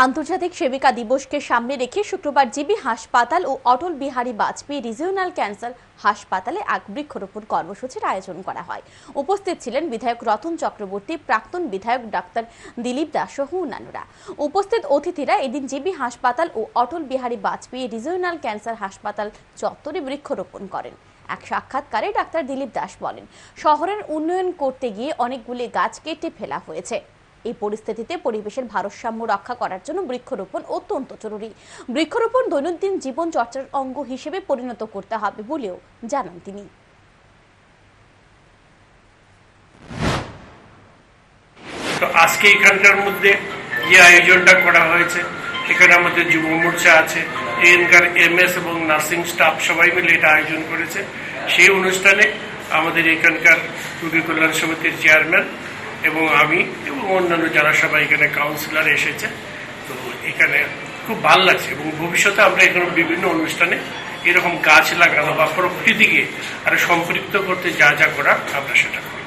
আন্তর্জাতিক সেবিকা দিবসকে সামনে রেখে শুক্রবার জিবি হাসপাতাল ও অটল বিহারী বাজপেয়ী রিজিওনাল ক্যান্সার হাসপাতালে এক বৃক্ষরোপণ কর্মসূচির আয়োজন করা হয়। উপস্থিত ছিলেন বিধায়ক রতন চক্রবর্তী, প্রাক্তন বিধায়ক ডাক্তার দিলীপ দাস সহ অন্যান্যরা। উপস্থিত অতিথিরা এদিন জিবি হাসপাতাল ও অটল বিহারী বাজপেয়ী রিজিওনাল ক্যান্সার হাসপাতাল চত্বরে বৃক্ষরোপণ করেন। এক সাক্ষাৎকারে ডাক্তার দিলীপ দাস বলেন, শহরের উন্নয়ন করতে গিয়ে অনেকগুলি গাছ কেটে ফেলা হয়েছে। এই পরিস্থিতিতে পরিবেশের ভারসাম্য রক্ষা করার জন্য বৃক্ষরোপণ অত্যন্ত জরুরি। বৃক্ষরোপণ দৈনন্দিন জীবন চর্চার অঙ্গ হিসেবে পরিণত করতে হবে বলেও জানান তিনি। তো আজকে এখানকার মধ্যে যে আয়োজনটা করা হয়েছে। এখানে আমাদের যুব মোর্চা আছে, এখানকার এমএস এবং নার্সিং স্টাফ সবাই মিলে এটা আয়োজন করেছে। সেই অনুষ্ঠানে আমাদের এখানকার রোগী কল্যাণ সমিতির চেয়ারম্যান এবং আমি এবং অন্যান্য যারা সবাই এখানে কাউন্সিলার এসেছে, তো এখানে খুব ভালো লাগছে এবং ভবিষ্যতে আমরা এখানে বিভিন্ন অনুষ্ঠানে এরকম গাছ লাগানো বা প্রকৃতিকে আরও সম্পৃক্ত করতে যা যা করা আমরা সেটা করব।